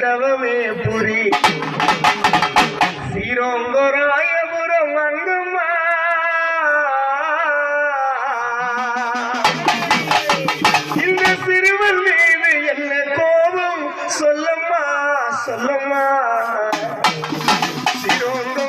தவமே புரி. சீரோங்கோராயபுரம் அங்குமா இந்த சிறுவன் மீது என்ன கோபம்? சொல்லம்மா சொல்லம்மா சீரோங்கோராயபுரம்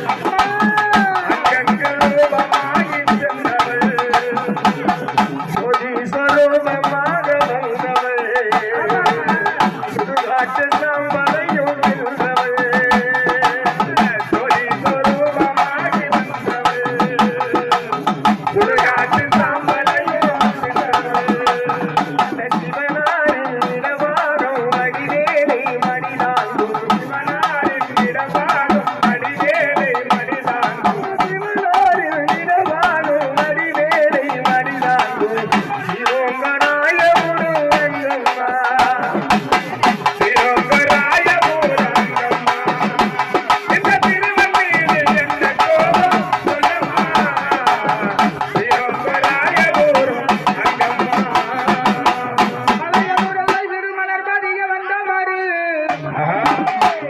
Yeah.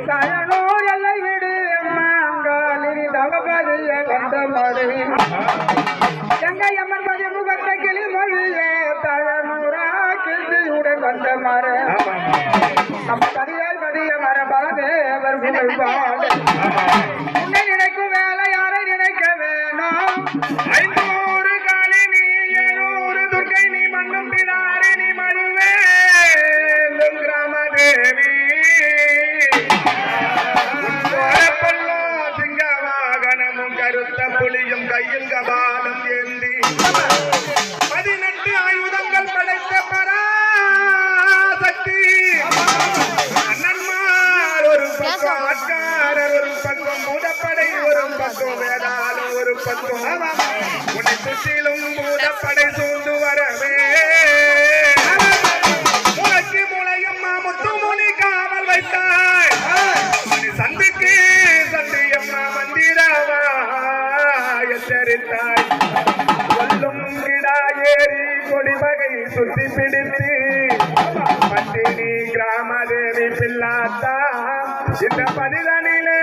தயனூர் எல்லை விடு அம்மாங்காலினி தவபாதிய வந்த மாறு எங்கை அம்மன் பதி முகத்த கிளி மொழியே தயனூரா கிருதியுடன் வந்த மாறு நம்ம பதியால் பதிய மரபாதேவர் புகழ் பாடு. உன்னை நினைக்கும் வேலை யாரை நினைக்க வேணும்? ஐநூறு புலியும் கையில் கபாலம் ஏந்தி. பதினெட்டு ஆயுதங்கள் படைத்த பராசக்தி. அண்ணன்மார் ஒரு பக்கம் ஆட்காரர் ஒரு பக்கம் முதப்படை ஒரு பக்கம் வேதாளம் ஒரு பக்கம் உன்னை சுற்றிலும் எச்சரித்தாய் சொல்லும் கிடா ஏறி கொடிவகை சுத்தி பிடித்து. பட்டினி கிராமதேவி பிள்ளாத்தா இந்த பதிதனிலே